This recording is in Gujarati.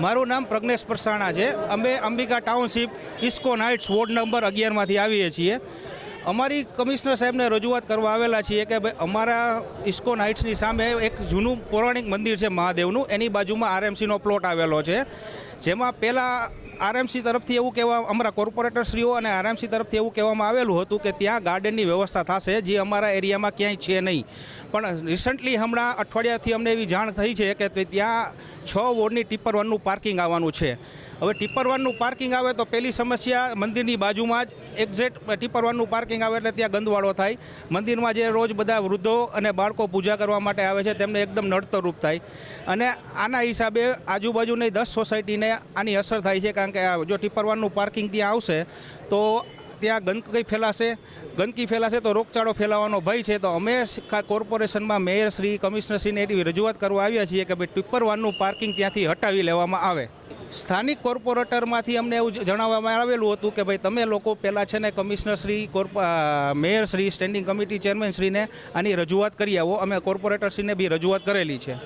મારું નામ પ્રજ્ઞેશ પરસાણા છે. અમે અંબિકા ટાઉનશીપ ઇસ્કો નાઇટ્સ વોર્ડ નંબર અગિયારમાંથી આવીએ છીએ. અમારી કમિશનર સાહેબને રજૂઆત કરવા આવેલા છીએ કે ભાઈ અમારા ઇસ્કો નાઇટ્સની સામે એક જૂનું પૌરાણિક મંદિર છે મહાદેવનું. એની બાજુમાં આરએમસીનો પ્લોટ આવેલો છે. જેમાં પહેલાં આરએમસી તરફથી એવું કહેવા, અમારા કોર્પોરેટરશ્રીઓ અને આરએમસી તરફથી એવું કહેવામાં આવેલું હતું કે ત્યાં ગાર્ડનની વ્યવસ્થા થશે, જે અમારા એરિયામાં ક્યાંય છે નહીં. પણ રિસન્ટલી હમણાં અઠવાડિયાથી અમને એવી જાણ થઈ છે કે ત્યાં છ વોર્ડની ટિપ્પર વનનું પાર્કિંગ આવવાનું છે. હવે ટિપ્પર વનનું પાર્કિંગ આવે તો પહેલી સમસ્યા મંદિરની બાજુમાં જ એક્ઝેક્ટ ટિપ્પર વનનું પાર્કિંગ આવે એટલે ત્યાં ગંદવાળો થાય. મંદિરમાં જે રોજ બધા વૃદ્ધો અને બાળકો પૂજા કરવા માટે આવે છે તેમને એકદમ નડતરરૂપ થાય. અને આના હિસાબે આજુબાજુની દસ સોસાયટીને આની અસર થાય છે કારણ કે જો ટિપ્પર વનનું પાર્કિંગ ત્યાં આવશે તો ત્યાં ગંદકી ફેલાશે? ગંદકી ફેલાશે તો રોગચાળો ફેલાવાનો ભય છે. તો અમે કોર્પોરેશનમાં મેયર શ્રી કમિશનરશ્રીને એવી રજૂઆત કરવા આવ્યા છીએ કે ભાઈ ટિપ્પર વાનનું પાર્કિંગ ત્યાંથી હટાવી લેવામાં આવે. સ્થાનિક કોર્પોરેટરમાંથી અમને એવું જણાવવામાં આવેલું હતું કે ભાઈ તમે લોકો પહેલાં છે ને commissioner Shri, corp mayor Shri, standing committee chairman શ્રીને આની રજૂઆત કરી આવો. અમે કોર્પોરેટરશ્રીને બી રજૂઆત કરેલી છે.